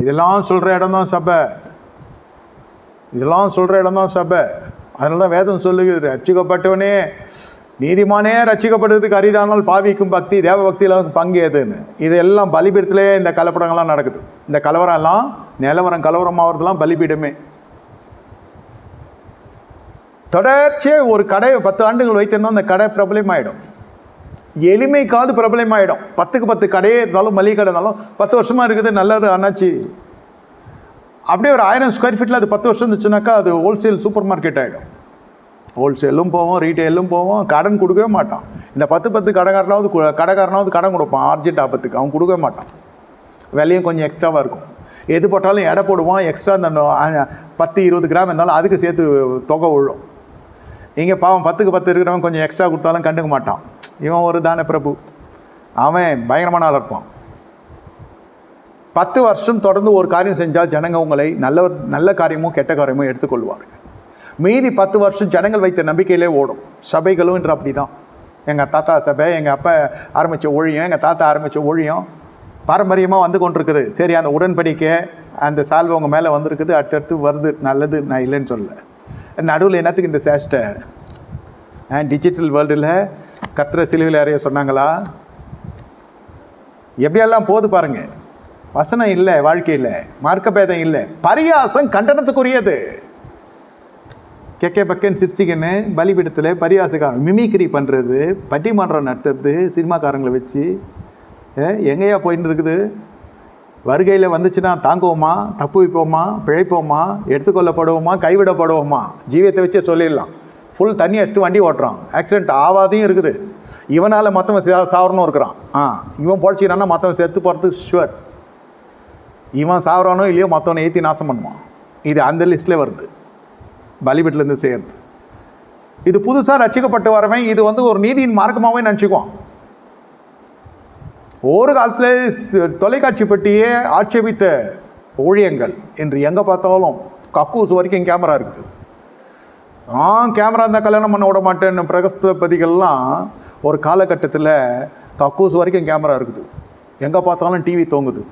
இதெல்லாம் சொல்கிற இடம் தான் சபை. இதெல்லாம் சொல்கிற இடம் தான் சபை. அதனால தான் வேதம் சொல்லுகிறது ரட்சிக்கப்பட்டவனே நீதிமானே ரட்சிக்கப்படுறதுக்கு அரிதானால் பாவிக்கும் பக்தி தேவ பக்தியில் வந்து பங்கு ஏதுன்னு இதெல்லாம் பலிபீடத்திலே இந்த கலப்படங்கள்லாம் நடக்குது. இந்த கலவரம் எல்லாம் நிலவரம் கலவரம் ஆகிறதுலாம் பலிபீடமே. தொடர்ச்சியாக ஒரு கடை பத்து ஆண்டுகள் வைத்திருந்தால் அந்த கடை பிரபலமாயிடும். எளிமைக்காவது பிரபலமாயிடும். பத்துக்கு பத்து கடையே இருந்தாலும் மளிகை கடை இருந்தாலும் பத்து வருஷமாக இருக்குது நல்லது அண்ணாச்சி. அப்படியே ஒரு ஆயிரம் ஸ்கொயர் ஃபீட்டில் அது பத்து வருஷம் இருந்துச்சுனாக்கா அது ஹோல்சேல் சூப்பர் மார்க்கெட் ஆகிடும் ஹோல்சேலும் போவோம் ரீட்டெயிலும் போவோம் கடன் கொடுக்கவே மாட்டான். இந்த பத்து பத்து கடைக்காரனாவது கடைக்காரனாவது கடன் கொடுப்பான் அர்ஜென்ட் ஆபத்துக்கு அவன் கொடுக்கவே மாட்டான். விலையும் கொஞ்சம் எக்ஸ்ட்ராவாக இருக்கும். எது போட்டாலும் எடை போடுவான் எக்ஸ்ட்ரா அந்த பத்து இருபது கிராம் இருந்தாலும் அதுக்கு சேர்த்து தொகை விழும் இங்கே பாவம் பத்துக்கு பத்து இருக்கிறவன் கொஞ்சம் எக்ஸ்ட்ரா கொடுத்தாலும் கண்டுக்க மாட்டான். இவன் ஒரு தான பிரபு. அவன் பயங்கரமான ஆள் இருப்பான். பத்து வருஷம் தொடர்ந்து ஒரு காரியம் செஞ்சால் ஜனங்க உங்களை நல்ல நல்ல காரியமும் கெட்ட காரியமும் எடுத்துக்கொள்வார்கள். மீதி பத்து வருஷம் ஜனங்கள் வைத்த நம்பிக்கையிலே ஓடும். சபைகளும் என்று அப்படி தான் எங்கள் தாத்தா சபை எங்கள் அப்பா ஆரம்பித்த ஊழியம் எங்கள் தாத்தா ஆரம்பித்த ஊழியம் பாரம்பரியமாக வந்து கொண்டிருக்குது. சரி அந்த உடன்படிக்கை அந்த சால்வை உங்கள் மேலே வந்திருக்குது அடுத்தடுத்து வருது நல்லது நான் இல்லைன்னு சொல்லலை. நடுவில் என்னத்துக்கு இந்த சேஷ்டை? டிஜிட்டல் வேர்ல்டில் கத்திர சிலுவில் யாரையோ சொன்னாங்களா? எப்படியெல்லாம் போது பாருங்கள் வசனம் இல்லை வாழ்க்கையில் மார்க்கபேதம் இல்லை பரியாசம் கண்டனத்துக்குரியது. கெக்கே பக்கன் சிரிச்சிக்கன்னு பலிபீடத்தில் பரியாசக்காரன் மிமிக்ரி பண்ணுறது பட்டிமன்றம் நடத்துறது சினிமாக்காரங்களை வச்சு எங்கேயா போயின்னு இருக்குது? வருகையில் வந்துச்சுன்னா தாங்குவோமா? தப்பு வைப்போமா? பிழைப்போமா? எடுத்துக்கொள்ளப்படுவோமா? கைவிடப்படுவோமா? ஜீவியத்தை வச்சே சொல்லிடலாம். ஃபுல் தண்ணி அடிச்சுட்டு வண்டி ஓட்டுறான். ஆக்சிடென்ட் ஆகாதையும் இருக்குது. இவனால் மற்றவன் சா சாவரணும் இருக்கிறான். ஆ இவன் பொழைச்சிக்கிறான்னா மற்றவன் செத்து போகிறதுக்கு ஷுவர் இவன் சாவரானோ இல்லையோ மற்றவனை ஏற்றி நாசம் பண்ணுவான். இது அந்த லிஸ்ட்டில் வருது. பலிபீட்டிலேருந்து செய்கிறது இது புதுசாக ரட்சிக்கப்பட்டு வரவன் இது வந்து ஒரு நீதியின் மார்க்கமாகவே நினச்சிக்குவான். ஒரு காலத்தில் தொலைக்காட்சி பெட்டியே ஆட்சேபித்த ஊழியங்கள். இன்று எங்கே பார்த்தாலும் கக்கூஸ் வரைக்கும் கேமரா இருக்குது. ஆ கேமரா இருந்தால் கல்யாணம் பண்ண விட மாட்டேன்னு பிரகஸ்தபதிகள்லாம் ஒரு காலகட்டத்தில் கக்கூஸ் வரைக்கும் கேமரா இருக்குது. எங்கே பார்த்தாலும் டிவி தோங்குது.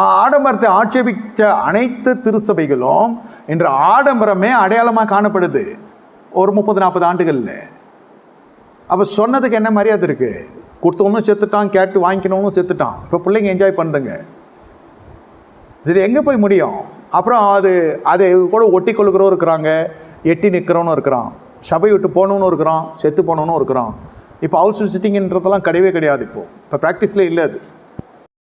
ஆடம்பரத்தை ஆட்சேபித்த அனைத்து திருச்சபைகளும் இன்று ஆடம்பரமே அடையாளமாக காணப்படுது. ஒரு முப்பது நாற்பது ஆண்டுகளில். அப்போ சொன்னதுக்கு என்ன மரியாதை இருக்குது கொடுத்தவனும் செத்துட்டான் கேட்டு வாங்கிக்கணும்னு செத்துட்டான் இப்போ பிள்ளைங்க என்ஜாய் பண்ணுதுங்க இது எங்கே போய் முடியும்? அப்புறம் அது அதை கூட ஒட்டி கொள்கிறவரும் இருக்கிறாங்க எட்டி நிற்கிறவனும் இருக்கிறான். சபை விட்டு போகணுன்னு இருக்கிறான் செத்து போனவனும் இருக்கிறான். இப்போ ஹவுஸ் விசிட்டிங்கன்றதெல்லாம் கிடையவே கிடையாது இப்போது இப்போ ப்ராக்டிஸில் இல்லை அது.